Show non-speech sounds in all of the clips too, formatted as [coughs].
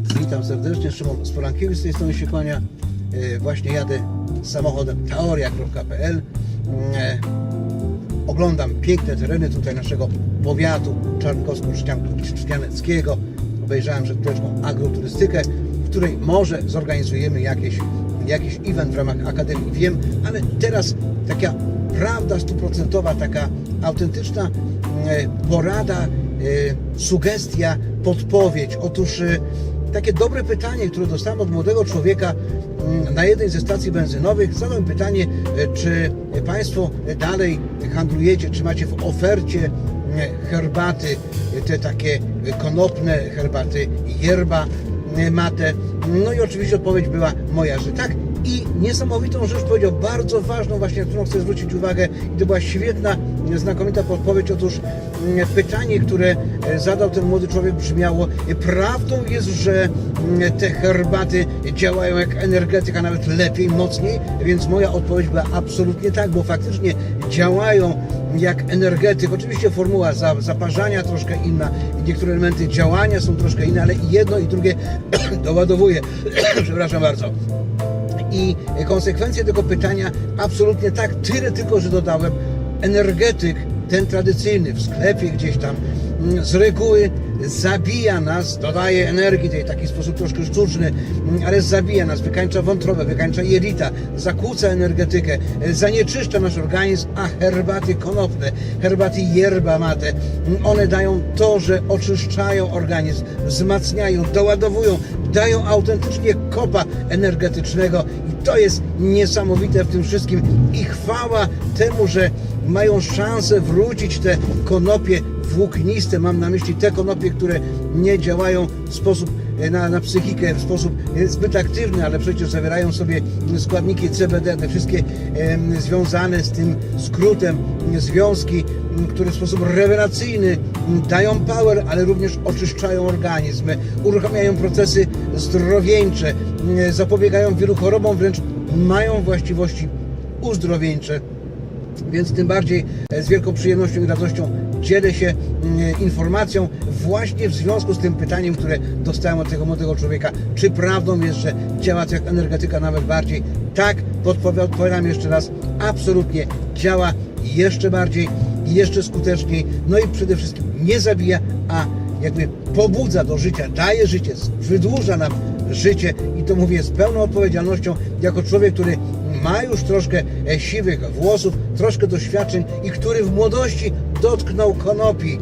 Witam serdecznie, Szymon Sporankiewicz z tej strony się kłania. E, Właśnie jadę samochodem teoria.pl. E, Oglądam piękne tereny tutaj naszego powiatu czarnkowsko-trzcianeckiego. Obejrzałem przed agroturystykę, w której może zorganizujemy jakieś, jakiś event w ramach Akademii Wiem, ale teraz taka prawda stuprocentowa, taka autentyczna e, porada, sugestia, podpowiedź. Otóż takie dobre pytanie, które dostałem od młodego człowieka mm, na jednej ze stacji benzynowych. Zadałem pytanie, e, czy Państwo dalej handlujecie, czy macie w ofercie mm, herbaty, e, te takie konopne herbaty, yerba e, mate. No i oczywiście odpowiedź była moja, że tak. I niesamowitą rzecz powiedział, bardzo ważną właśnie, na którą chcę zwrócić uwagę i to była świetna, znakomita podpowiedź. Otóż mm, pytanie, które e, zadał ten młody człowiek brzmiało, prawdą jest, że mm, te herbaty działają jak energetyka, nawet lepiej, mocniej, więc moja odpowiedź była absolutnie tak, bo faktycznie działają jak energetyk. Oczywiście formuła za- zaparzania troszkę inna, niektóre elementy działania są troszkę inne, ale i jedno i drugie [coughs] doładowuje. [coughs] Przepraszam bardzo. I konsekwencje tego pytania absolutnie tak, tyle tylko, że dodałem, energetyk, ten tradycyjny w sklepie gdzieś tam, mm, z reguły zabija nas, dodaje energii, w taki sposób troszkę sztuczny, mm, ale zabija nas, wykańcza wątrobę, wykańcza jelita, zakłóca energetykę, e, zanieczyszcza nasz organizm, a herbaty konopne, herbaty yerba mate, mm, one dają to, że oczyszczają organizm, wzmacniają, doładowują, dają autentycznie kopa energetycznego i to jest niesamowite w tym wszystkim i chwała temu, że mają szansę wrócić te konopie włókniste, mam na myśli te konopie, które nie działają w sposób e, na, na psychikę w sposób e, zbyt aktywny, ale przecież zawierają sobie składniki CBD, te wszystkie związane z tym skrótem związki, które w sposób rewelacyjny dają power, ale również oczyszczają organizm, uruchamiają procesy zdrowieńcze, zapobiegają wielu chorobom, wręcz mają właściwości uzdrowieńcze. Więc tym bardziej e, z wielką przyjemnością i radością dzielę się mm, informacją właśnie w związku z tym pytaniem, które dostałem od tego młodego człowieka. Czy prawdą jest, że działa to jak energetyka nawet bardziej? Tak, odpowiadam jeszcze raz, absolutnie działa jeszcze bardziej i jeszcze skuteczniej. No i przede wszystkim nie zabija, a jakby pobudza do życia, daje życie, wydłuża nam życie i to mówię z pełną odpowiedzialnością jako człowiek, który ma już troszkę e, siwych włosów, troszkę doświadczeń i który w młodości dotknął konopi.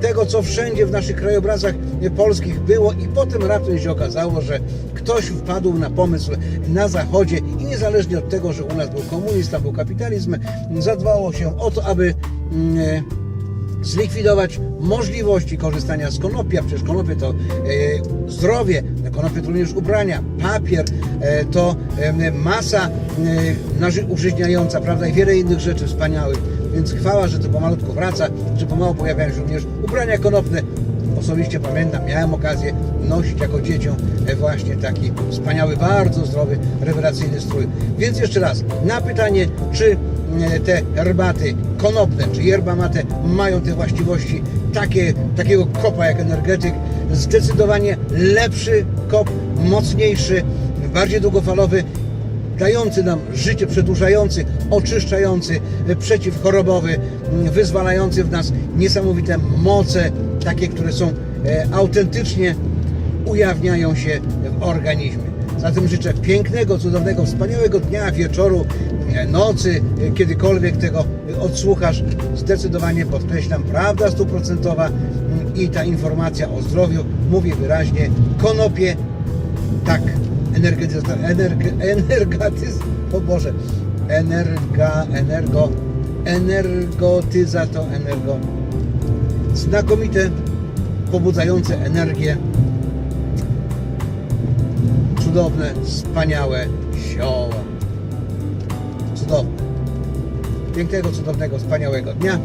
Tego, co wszędzie w naszych krajobrazach e, polskich było i potem raptem się okazało, że ktoś wpadł na pomysł na zachodzie i niezależnie od tego, że u nas był komunizm, był kapitalizm, zadbało się o to, aby mm, e, zlikwidować możliwości korzystania z konopi, a przecież konopie to zdrowie, konopie to również ubrania, papier, e, to masa e, użyźniająca, prawda, i wiele innych rzeczy wspaniałych. Więc chwała, że to pomalutku wraca, że pomału pojawiają się również ubrania konopne. Osobiście pamiętam, miałem okazję nosić jako dziecią e, właśnie taki wspaniały, bardzo zdrowy, rewelacyjny strój. Więc jeszcze raz, na pytanie, czy e, te herbaty konopne, czy yerba mate mają te właściwości takie, takiego kopa jak energetyk, zdecydowanie lepszy kop, mocniejszy, bardziej długofalowy, dający nam życie, przedłużający, oczyszczający, e, przeciwchorobowy, m, wyzwalający w nas niesamowite moce, takie, które są e, autentycznie ujawniają się w organizmie. Zatem życzę pięknego, cudownego, wspaniałego dnia, wieczoru, e, nocy, kiedykolwiek tego odsłuchasz. Zdecydowanie podkreślam, prawda stuprocentowa m, i ta informacja o zdrowiu mówi wyraźnie, konopie tak, energetyz, energ, energatyz, o Boże, energa, energo, energotyzator, energo, znakomite, pobudzające energię, cudowne, wspaniałe zioła, cudowne, pięknego, cudownego, wspaniałego dnia,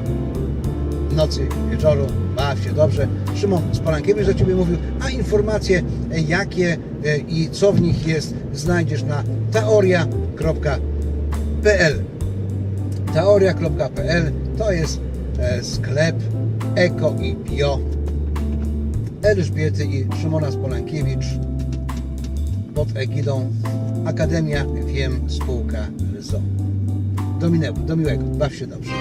nocy, wieczoru, baw się dobrze. Szymon z Polankiewicz do Ciebie mówił, a informacje jakie i co w nich jest znajdziesz na teoria.pl teoria.pl to jest e, sklep eko i bio Elżbiety i Szymona Spolankiewicz pod egidą Akademia Wiem Spółka ZO. Do, minę- do miłego, baw się dobrze.